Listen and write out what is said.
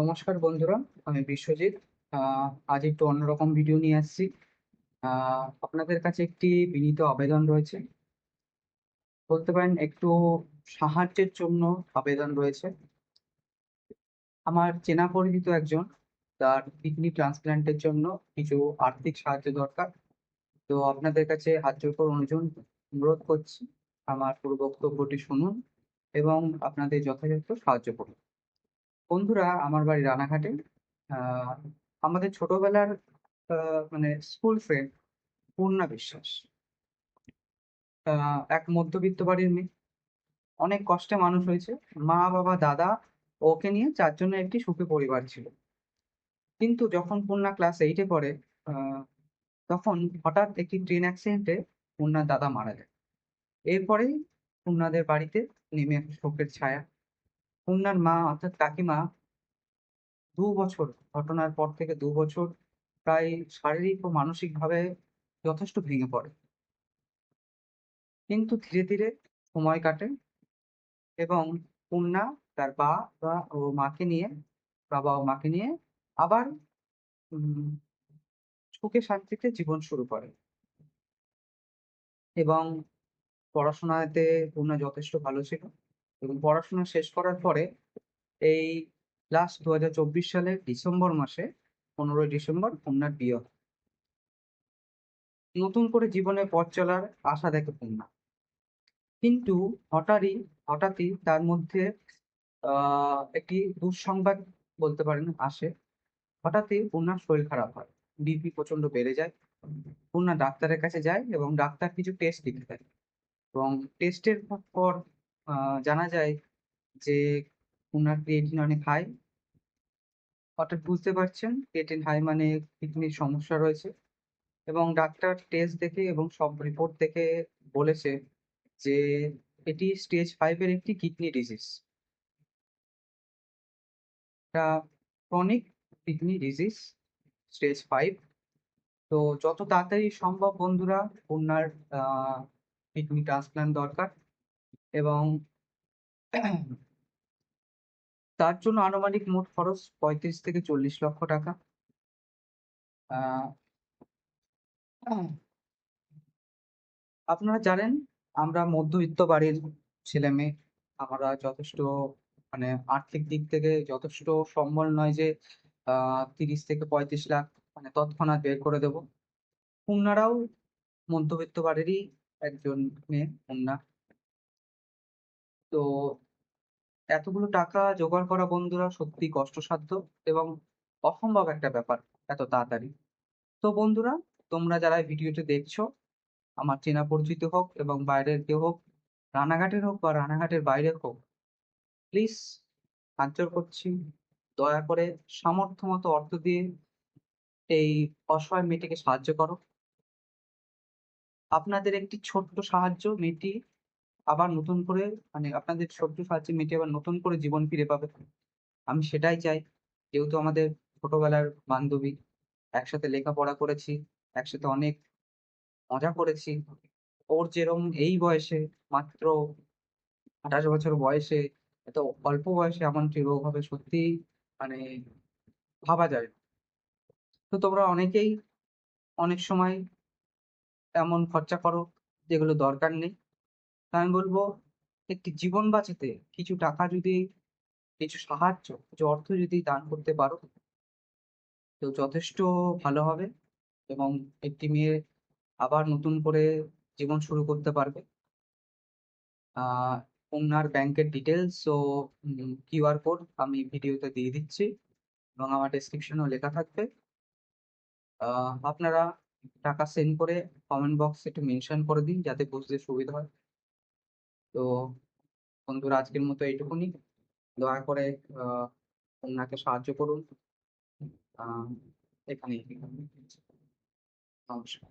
নমস্কার বন্ধুরা, আমি বিশ্বজিৎ। আজ একটু অন্যরকম ভিডিও নিয়ে আসছি। আপনাদের কাছে একটি বিনীত আবেদন রয়েছে। বলতে পারেন, একটু সাহায্যের জন্য আবেদন রয়েছে। আমার চেনা পরিচিত একজন, তার কিডনি ট্রান্সপ্ল্যান্টের জন্য কিছু আর্থিক সাহায্য দরকার। তো আপনাদের কাছে হাত জোর অনুযোগ অনুরোধ করছি, আমার পুরো বক্তব্যটি শুনুন এবং আপনাদের যথাযথ সাহায্য করুন। বন্ধুরা, আমার বাড়ি রানাঘাটে। আমাদের ছোটবেলার মানে স্কুল ফ্রেন্ড পূর্ণা বিশ্বাস। এক মধ্যবিত্ত বাড়ির মেয়ে। অনেক কষ্টে মানুষ হয়েছে। মা, বাবা, দাদা ওকে নিয়ে চারজনের একটি সুখী পরিবার ছিল। কিন্তু যখন পূর্ণা ক্লাস এইটে পড়ে তখন হঠাৎ একটি ট্রেন অ্যাক্সিডেন্টে পূর্ণার দাদা মারা যায়। এরপরেই পূর্ণাদের বাড়িতে নেমে শোকের ছায়া। পূর্ণার মা অর্থাৎ কাকিমা দু বছর, ঘটনার পর থেকে দু বছর প্রায় শারীরিক ও মানসিকভাবে যথেষ্ট ভেঙে পড়ে। কিন্তু ধীরে ধীরে সময় কাটে এবং পূর্ণা তার বা ও মাকে নিয়ে, বাবা ও মাকে নিয়ে আবার সুখে শান্তিতে জীবন শুরু করে। এবং পড়াশোনাতে পূর্ণা যথেষ্ট ভালো ছিল। এবং পড়াশোনা শেষ করার পরে এই লাস্ট দু হাজার চব্বিশ সালের ডিসেম্বর মাসে পনেরোই ডিসেম্বর পূর্ণার বিয়ে হয়। নতুন করে জীবনে পথ চলার আশা দেখে পূর্ণা কিন্তু হঠাৎই হঠাৎই তার মধ্যে একটি দুঃসংবাদ বলতে পারেন আসে। হঠাৎই পূর্ণার শরীর খারাপ হয় বিপি প্রচণ্ড বেড়ে যায়। পূর্ণা ডাক্তারের কাছে যায় এবং ডাক্তার কিছু টেস্ট লিখে দেয়। এবং টেস্টের পর জানা যায় যে পূর্ণার ক্রিয়েটিন অনেক হাই। অর্থাৎ বুঝতে পারছেন ক্রিয়েটিন হাই মানে কিডনির সমস্যা রয়েছে এবং ডাক্তার টেস্ট দেখে এবং সব রিপোর্ট দেখে বলেছে যে এটি স্টেজ ফাইভের একটি কিডনি ডিজিজ এটা chronic kidney disease stage five তো যত তাড়াতাড়ি সম্ভব বন্ধুরা পূর্ণার কিডনি ট্রান্সপ্লান্ট দরকার। এবং তার জন্য আনুমানিক মোট খরচ পঁয়ত্রিশ থেকে চল্লিশ লক্ষ টাকা। আপনারা জানেন, আমরা মধ্যবিত্ত বাড়ির ছেলে মেয়ে, আমরা যথেষ্ট মানে আর্থিক দিক থেকে যথেষ্ট সম্বল নয় যে তিরিশ থেকে পঁয়ত্রিশ লাখ মানে তৎক্ষণাৎ বের করে দেব। পূর্ণারাও মধ্যবিত্ত বাড়িরই একজন মেয়ে পূর্ণা তো এতগুলো টাকা জোগাড় করা বন্ধুরা সত্যি কষ্টসাধ্য এবং অসম্ভব একটা ব্যাপার এত তাড়াতাড়ি। তো বন্ধুরা, তোমরা যারা ভিডিওটি দেখছ, আমার চেনা পরিচিত হোক এবং বাইরের কেউ হোক, রানাঘাটের হোক বা রানাঘাটের বাইরের হোক প্লিজ জোড় করছি। দয়া করে সামর্থ্য মতো অর্থ দিয়ে এই অসহায় মেয়েটিকে সাহায্য করো। আপনাদের একটি ছোট্ট সাহায্য, মেয়েটি আবার নতুন করে মানে আপনাদের ছোট্ট সাহায্যে মেয়েটি আবার নতুন করে জীবন ফিরে পাবে। আমি সেটাই চাই। যেহেতু আমাদের ছোটবেলার বান্ধবী, একসাথে লেখাপড়া করেছি, একসাথে অনেক মজা করেছি। ওর যেরম এই বয়সে, মাত্র আঠাশ বছর বয়সে, এত অল্প বয়সে এমনটি রোগ হবে সত্যি মানে ভাবা যায় তো তোমরা অনেকেই অনেক সময় এমন খরচা করো যেগুলো দরকার নেই। আমি বলব, একটি জীবন বাঁচাতে কিছু টাকা যদি, কিছু সাহায্য, কিছু অর্থ যদি দান করতে পারো, তো যথেষ্ট ভালো হবে এবং একটি মেয়ে আবার নতুন করে জীবন শুরু করতে পারবে। ওনার ব্যাংকের ডিটেলস ও কিউআর কোড আমি ভিডিওতে দিয়ে দিচ্ছি এবং আমার ডেসক্রিপশনেও লেখা থাকবে। আপনারা টাকা সেন্ড করে কমেন্ট বক্সে একটু মেনশন করে দিন যাতে বুঝতে সুবিধা হয়। তো বন্ধুরা আজকের মতো এইটুকুনি। দয়া করে ওনাকে সাহায্য করুন। এখানেই। নমস্কার।